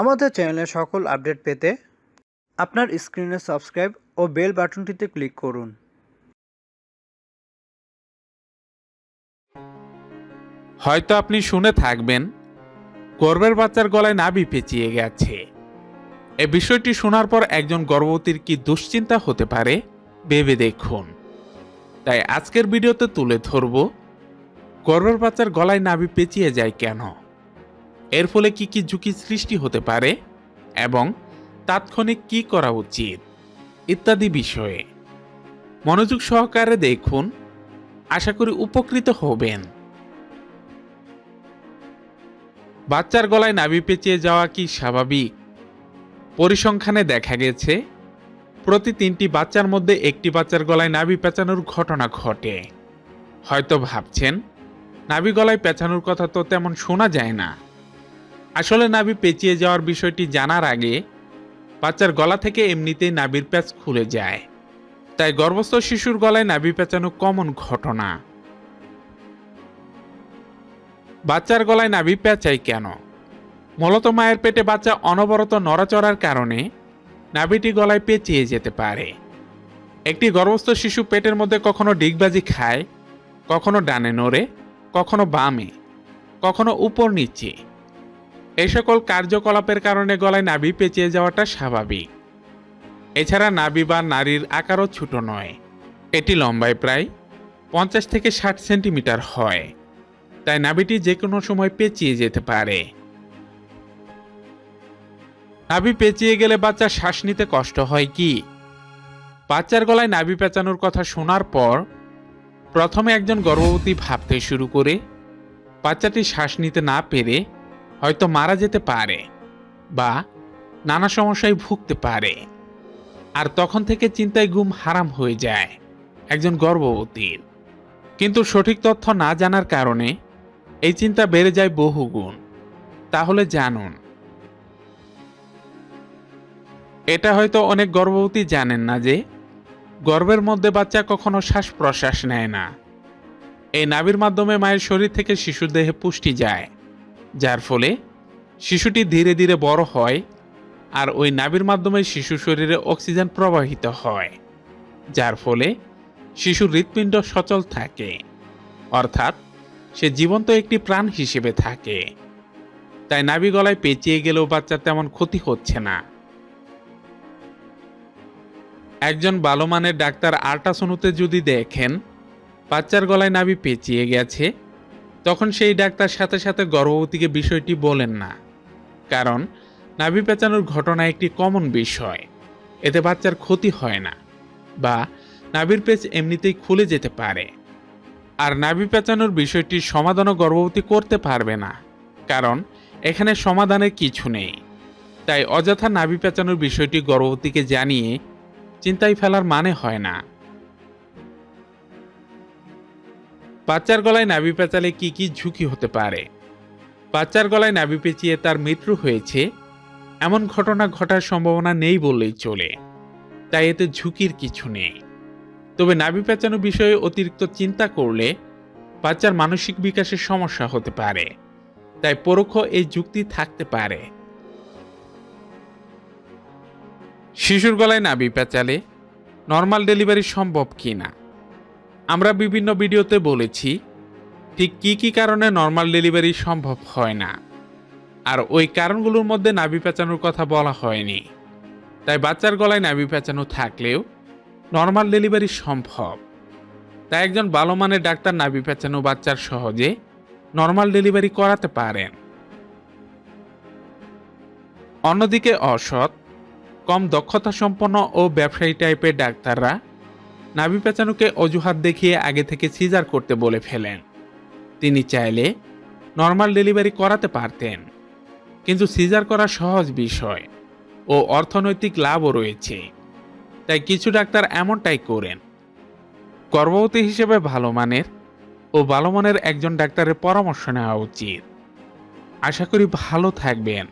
আমাদের চ্যানেলের সকল আপডেট পেতে আপনার স্ক্রিনে সাবস্ক্রাইব ও বেল বাটনটিতে ক্লিক করুন। হয়তো আপনি শুনে থাকবেন, গর্বের বাচ্চার গলায় নাভি পেঁচিয়ে গেছে। এ বিষয়টি শোনার পর একজন গর্ভবতীর কি দুশ্চিন্তা হতে পারে, ভেবে দেখুন। তাই আজকের ভিডিওতে তুলে ধরব, গর্বের বাচ্চার গলায় নাভি পেঁচিয়ে যায় কেন? এর ফলে কি কি ঝুঁকি সৃষ্টি হতে পারে এবং তাৎক্ষণিক কি করা উচিত ইত্যাদি বিষয়ে মনোযোগ সহকারে দেখুন। আশা করি উপকৃত হবেন। বাচ্চার গলায় নাভি পেঁচিয়ে যাওয়া কি স্বাভাবিক? পরিসংখ্যানে দেখা গেছে, প্রতি তিনটি বাচ্চার মধ্যে একটি বাচ্চার গলায় নাভি পেঁচানোর ঘটনা ঘটে। হয়তো ভাবছেন, নাভি গলায় পেঁচানোর কথা তো তেমন শোনা যায় না। আসলে নাভি পেঁচিয়ে যাওয়ার বিষয়টি জানার আগে বাচ্চার গলা থেকে এমনিতেই নাভির প্যাচ খুলে যায়। তাই গর্ভস্থ শিশুর গলায় নাভি পেঁচানো কমন ঘটনা। বাচ্চার গলায় নাভি পেঁচাই কেন? মূলত মায়ের পেটে বাচ্চা অনবরত নড়াচড়ার কারণে নাভিটি গলায় পেঁচিয়ে যেতে পারে। একটি গর্ভস্থ শিশু পেটের মধ্যে কখনো ডিগবাজি খায়, কখনো ডানে নড়ে, কখনো বামে, কখনো উপর নিচে। এই সকল কার্যকলাপের কারণে গলায় নাভি পেঁচিয়ে যাওয়াটা স্বাভাবিক। এছাড়া নাভি বা নারীর আকারও ছোট নয়। এটি লম্বায় প্রায় পঞ্চাশ থেকে ষাট সেন্টিমিটার হয়। তাই নাভিটি যে কোনো সময় পেঁচিয়ে যেতে পারে। নাভি পেঁচিয়ে গেলে বাচ্চা শ্বাস নিতে কষ্ট হয় কি? বাচ্চার গলায় নাভি পেঁচানোর কথা শোনার পর প্রথমে একজন গর্ভবতী ভাবতে শুরু করে বাচ্চাটি শ্বাস নিতে না পেরে হয়তো মারা যেতে পারে বা নানা সমস্যায় ভুগতে পারে। আর তখন থেকে চিন্তায় গুম হারাম হয়ে যায় একজন গর্ভবতীর। কিন্তু সঠিক তথ্য না জানার কারণে এই চিন্তা বেড়ে যায় বহুগুণ। তাহলে জানুন। এটা হয়তো অনেক গর্ভবতী জানেন না যে, গর্ভের মধ্যে বাচ্চা কখনো শ্বাস প্রশ্বাস নেয় না। এই নাভির মাধ্যমে মায়ের শরীর থেকে শিশুর দেহে পুষ্টি যায়। যার ফলে শিশুটি ধীরে ধীরে বড় হয় আর ওই নাভির মাধ্যমে শিশু শরীরে অক্সিজেন প্রবাহিত হয়, যার ফলে শিশুর হৃৎপিণ্ড সচল থাকে। অর্থাৎ সে জীবন্ত একটি প্রাণ হিসেবে থাকে। তাই নাভি গলায় পেঁচিয়ে গেলেও বাচ্চার তেমন ক্ষতি হচ্ছে না। একজন ভালো মানের ডাক্তার আল্ট্রাসোনোতে যদি দেখেন, বাচ্চার গলায় নাভি পেঁচিয়ে গেছে তখন সেই ডাক্তার সাথে সাথে গর্ভবতীকে বিষয়টি বলেন না। কারণ নাভি পেঁচানোর ঘটনা একটি কমন বিষয়। এতে বাচ্চার ক্ষতি হয় না বা নাভির পেঁচ এমনিতেই খুলে যেতে পারে। আর নাভি পেঁচানোর বিষয়টির সমাধানও গর্ভবতী করতে পারবে না। কারণ এখানে সমাধানের কিছু নেই। তাই অযথা নাভি পেঁচানোর বিষয়টি গর্ভবতীকে জানিয়ে চিন্তায় ফেলার মানে হয় না। বাচ্চার গলায় নাভি পেঁচালে কি কি ঝুঁকি হতে পারে? বাচ্চার গলায় নাভি পেঁচিয়ে তার মৃত্যু হয়েছে, এমন ঘটনা ঘটার সম্ভাবনা নেই বললেই চলে, তাই এতে ঝুঁকির কিছু নেই। তবে নাভি পেঁচানো বিষয়ে অতিরিক্ত চিন্তা করলে বাচ্চার মানসিক বিকাশের সমস্যা হতে পারে, তাই পরোক্ষ এই যুক্তি থাকতে পারে। শিশুর গলায় নাভি পেঁচালে নর্মাল ডেলিভারি সম্ভব কি না আমরা বিভিন্ন ভিডিওতে বলেছি, ঠিক কি কি কারণে নর্মাল ডেলিভারি সম্ভব হয় না? আর ওই কারণগুলোর মধ্যে নাভি পেঁচানোর কথা বলা হয়নি। তাই বাচ্চার গলায় নাভি পেঁচানো থাকলেও নর্মাল ডেলিভারি সম্ভব। তাই একজন ভালো মানের ডাক্তার নাভি পেঁচানো বাচ্চার সহজে নর্মাল ডেলিভারি করাতে পারেন। অন্যদিকে অসৎ কম দক্ষতা সম্পন্ন ও ব্যবসায়ী টাইপের ডাক্তাররা নাভি পেঁচানোকে অজুহাত দেখিয়ে আগে থেকে সিজার করতে বলে ফেলেন। তিনি চাইলে নর্মাল ডেলিভারি করাতে পারতেন, কিন্তু সিজার করা সহজ বিষয় ও অর্থনৈতিক লাভও রয়েছে, তাই কিছু ডাক্তার এমনটাই করেন। গর্ভবতী হিসেবে ভালো মানের ও ভালো মানের একজন ডাক্তারের পরামর্শ নেওয়া উচিত। আশা করি ভালো থাকবেন।